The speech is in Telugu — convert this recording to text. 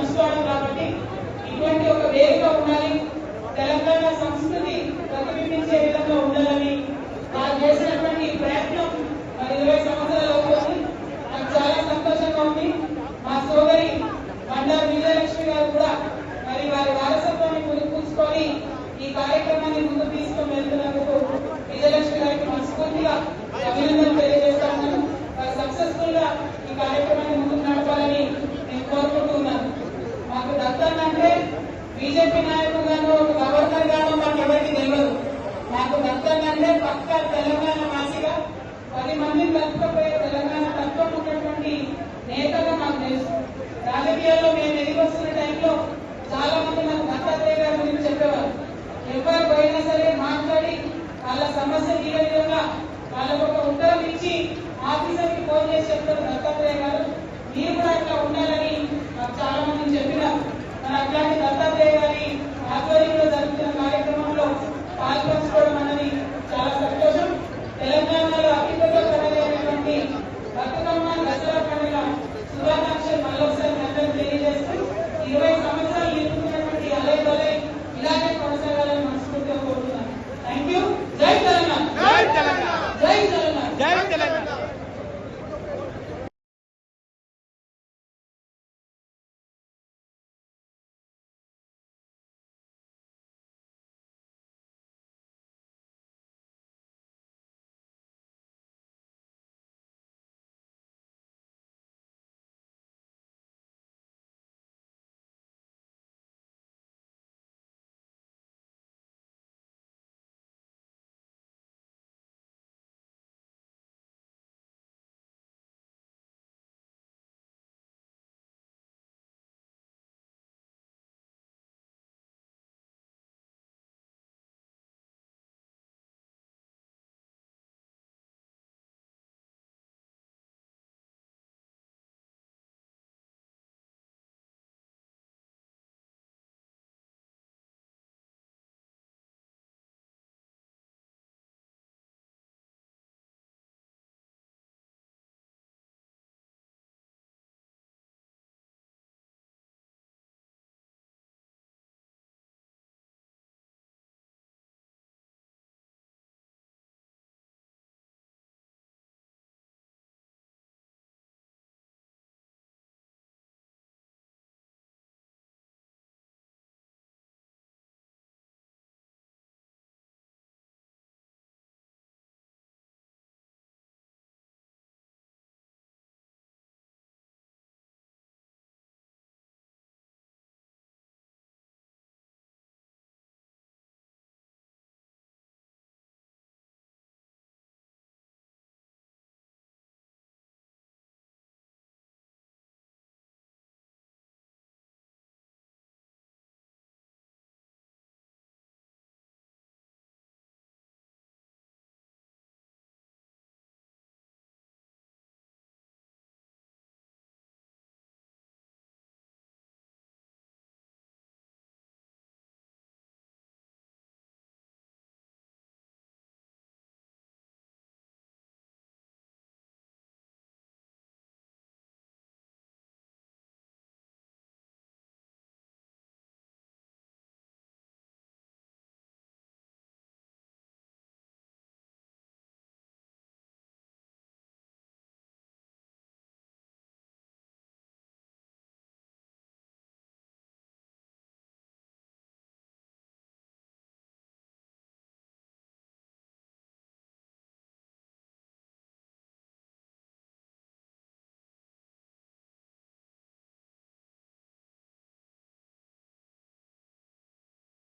ఆనందాన్ని కాబట్టి ఇటువంటి ఒక వేదిక ఉండాలి. తెలంగాణ సంస్కృతి ప్రతిబింబించే విధంగా ఉండాలని బీజేపీ నాయకుడు గాను ఒక గవర్నర్ గాను మాకు ఎవరికి తెలియదు. నాకు దత్తన్ పక్క తెలంగాణ వాసిగా పది మందిని కలుపుకపోయే తెలంగాణ తత్వం ఉన్నటువంటి నేతగా మాకు తెలుసు. రాజకీయాల్లో మేము ఎదిగొస్తున్న టైంలో చాలా మంది నాకు దత్తాత్రేయ గారి గురించి చెప్పేవారు. ఎవరు పోయినా సరే మాట్లాడి వాళ్ళ సమస్య తీరే విధంగా వాళ్ళకు ఒక ఉత్తరం ఇచ్చి ఆఫీసర్కి ఫోన్ చేసి చెప్తారు దత్తాత్రేయ గారు. మీరు కూడా అట్లా ఉండాలని Gracias.